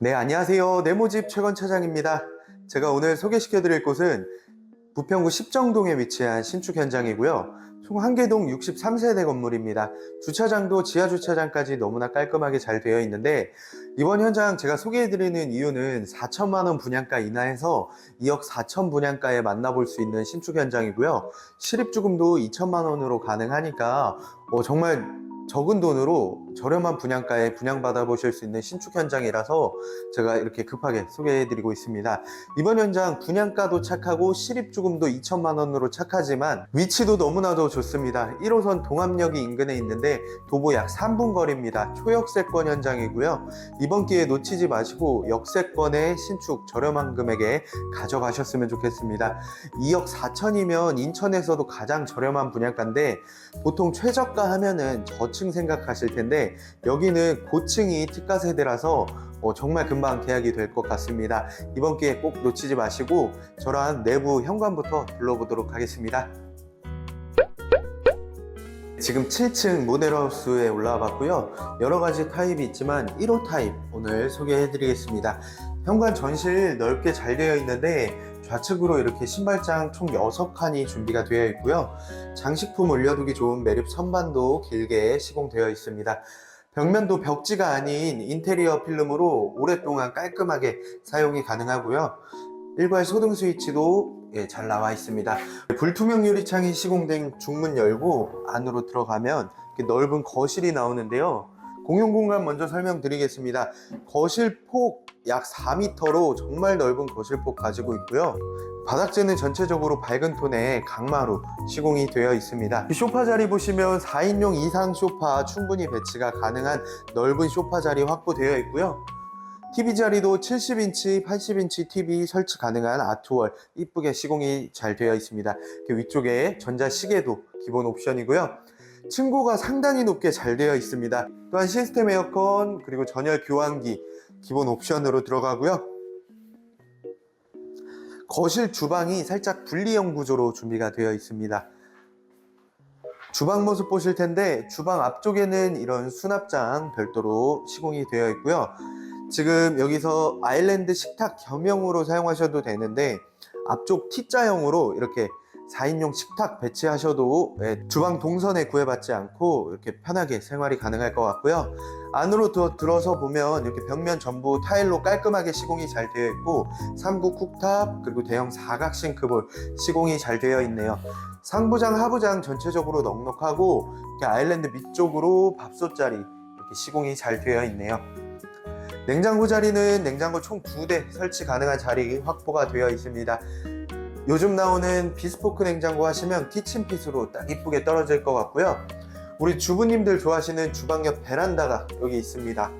네, 안녕하세요. 네모집 최건 차장입니다. 제가 오늘 소개시켜 드릴 곳은 부평구 십정동에 위치한 신축 현장이고요. 총 한개동 63세대 건물입니다. 주차장도 지하 주차장까지 너무나 깔끔하게 잘 되어 있는데 이번 현장 제가 소개해 드리는 이유는 4천만 원 분양가 이하에서 2억 4천 분양가에 만나볼 수 있는 신축 현장이고요. 실입주금도 2천만 원으로 가능하니까 어, 정말 적은 돈으로 저렴한 분양가에 분양받아 보실 수 있는 신축 현장이라서 제가 이렇게 급하게 소개해 드리고 있습니다. 이번 현장 분양가도 착하고 실입주금도 2천만 원으로 착하지만 위치도 너무나도 좋습니다. 1호선 동암역이 인근에 있는데 도보 약 3분 거리입니다. 초역세권 현장이고요. 이번 기회에 놓치지 마시고 역세권의 신축 저렴한 금액에 가져가셨으면 좋겠습니다. 2억 4천이면 인천에서도 가장 저렴한 분양가인데 보통 최저가 하면은 저층 생각하실 텐데 여기는 고층이 특가 세대라서 어, 정말 금방 계약이 될 것 같습니다. 이번 기회에 꼭 놓치지 마시고 저랑 내부 현관부터 둘러보도록 하겠습니다. 지금 7층 모델하우스에 올라와 봤고요. 여러 가지 타입이 있지만 1호 타입 오늘 소개해 드리겠습니다. 현관 전실 넓게 잘 되어 있는데 좌측으로 이렇게 신발장 총 6칸이 준비가 되어 있고요. 장식품 올려두기 좋은 매립 선반도 길게 시공되어 있습니다. 벽면도 벽지가 아닌 인테리어 필름으로 오랫동안 깔끔하게 사용이 가능하고요. 일괄 소등 스위치도 예, 잘 나와 있습니다. 불투명 유리창이 시공된 중문 열고 안으로 들어가면 넓은 거실이 나오는데요. 공용 공간 먼저 설명드리겠습니다. 거실 폭 약 4m로 정말 넓은 거실 폭 가지고 있고요. 바닥재는 전체적으로 밝은 톤의 강마루 시공이 되어 있습니다. 이 소파 자리 보시면 4인용 이상 소파 충분히 배치가 가능한 넓은 소파 자리 확보되어 있고요. TV 자리도 70인치, 80인치 TV 설치 가능한 아트월 이쁘게 시공이 잘 되어 있습니다. 그 위쪽에 전자 시계도 기본 옵션이고요. 층고가 상당히 높게 잘 되어 있습니다. 또한 시스템 에어컨 그리고 전열 교환기 기본 옵션으로 들어가고요. 거실 주방이 살짝 분리형 구조로 준비가 되어 있습니다. 주방 모습 보실 텐데 주방 앞쪽에는 이런 수납장 별도로 시공이 되어 있고요. 지금 여기서 아일랜드 식탁 겸용으로 사용하셔도 되는데 앞쪽 T자형으로 이렇게 4인용 식탁 배치하셔도 예, 주방 동선에 구애받지 않고 이렇게 편하게 생활이 가능할 것 같고요. 안으로 더 들어서 보면 이렇게 벽면 전부 타일로 깔끔하게 시공이 잘 되어 있고 3구 쿡탑 그리고 대형 사각 싱크볼 시공이 잘 되어 있네요. 상부장 하부장 전체적으로 넉넉하고 이렇게 아일랜드 밑쪽으로 밥솥 자리 이렇게 시공이 잘 되어 있네요. 냉장고 자리는 냉장고 총두대 설치 가능한 자리 확보가 되어 있습니다. 요즘 나오는 비스포크 냉장고 하시면 키친핏으로 딱 이쁘게 떨어질 것 같고요. 우리 주부님들 좋아하시는 주방 옆 베란다가 여기 있습니다.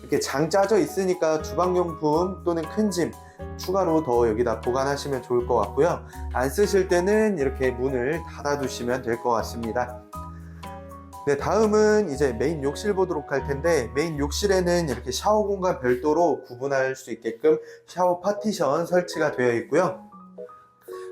이렇게 장 짜져 있으니까 주방용품 또는 큰 짐 추가로 더 여기다 보관하시면 좋을 것 같고요. 안 쓰실 때는 이렇게 문을 닫아두시면 될 것 같습니다. 네, 다음은 이제 메인 욕실 보도록 할 텐데 메인 욕실에는 이렇게 샤워 공간 별도로 구분할 수 있게끔 샤워 파티션 설치가 되어 있고요.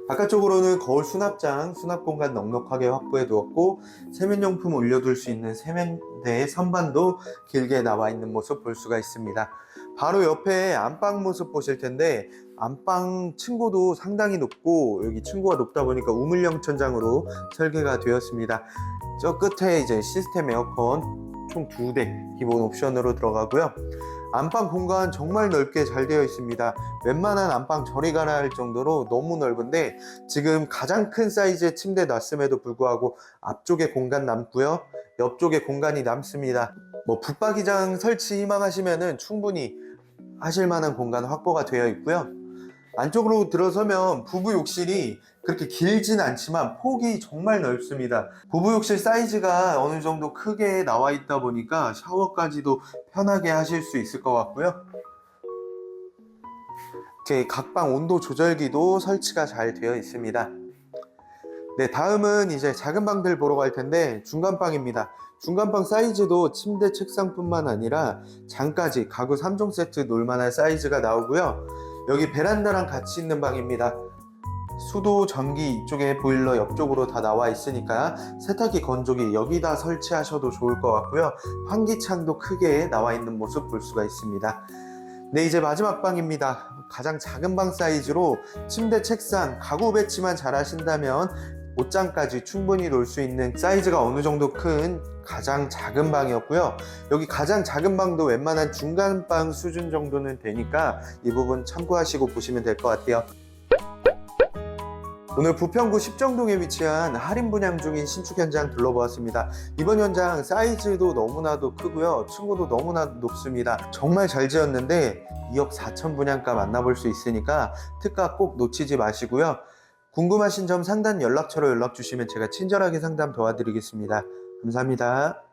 바깥쪽으로는 거울 수납장, 수납 공간 넉넉하게 확보해 두었고 세면용품 올려둘 수 있는 세면대의 선반도 길게 나와 있는 모습 볼 수가 있습니다. 바로 옆에 안방 모습 보실 텐데 안방 층고도 상당히 높고 여기 층고가 높다 보니까 우물형 천장으로 설계가 되었습니다. 저 끝에 이제 시스템 에어컨 총 두 대 기본 옵션으로 들어가고요. 안방 공간 정말 넓게 잘 되어 있습니다. 웬만한 안방 저리 가라 할 정도로 너무 넓은데 지금 가장 큰 사이즈의 침대 놨음에도 불구하고 앞쪽에 공간 남고요. 옆쪽에 공간이 남습니다. 뭐 붙박이장 설치 희망하시면은 충분히 하실 만한 공간 확보가 되어 있고요. 안쪽으로 들어서면 부부 욕실이 그렇게 길진 않지만 폭이 정말 넓습니다. 부부 욕실 사이즈가 어느 정도 크게 나와 있다 보니까 샤워까지도 편하게 하실 수 있을 것 같고요. 이렇게 각방 온도 조절기도 설치가 잘 되어 있습니다. 네, 다음은 이제 작은 방들 보러 갈 텐데 중간방입니다. 중간방 사이즈도 침대 책상뿐만 아니라 장까지 가구 3종 세트 놀만한 사이즈가 나오고요. 여기 베란다랑 같이 있는 방입니다. 수도, 전기 이쪽에 보일러 옆쪽으로 다 나와 있으니까 세탁기, 건조기 여기다 설치하셔도 좋을 것 같고요. 환기창도 크게 나와 있는 모습 볼 수가 있습니다. 네, 이제 마지막 방입니다. 가장 작은 방 사이즈로 침대, 책상, 가구 배치만 잘 하신다면 옷장까지 충분히 놓을 수 있는 사이즈가 어느 정도 큰 가장 작은 방이었고요. 여기 가장 작은 방도 웬만한 중간 방 수준 정도는 되니까 이 부분 참고하시고 보시면 될 것 같아요. 오늘 부평구 십정동에 위치한 할인 분양 중인 신축 현장 둘러보았습니다. 이번 현장 사이즈도 너무나도 크고요. 층고도 너무나 높습니다. 정말 잘 지었는데 2억 4천 분양가 만나볼 수 있으니까 특가 꼭 놓치지 마시고요. 궁금하신 점 상단 연락처로 연락 주시면 제가 친절하게 상담 도와드리겠습니다. 감사합니다.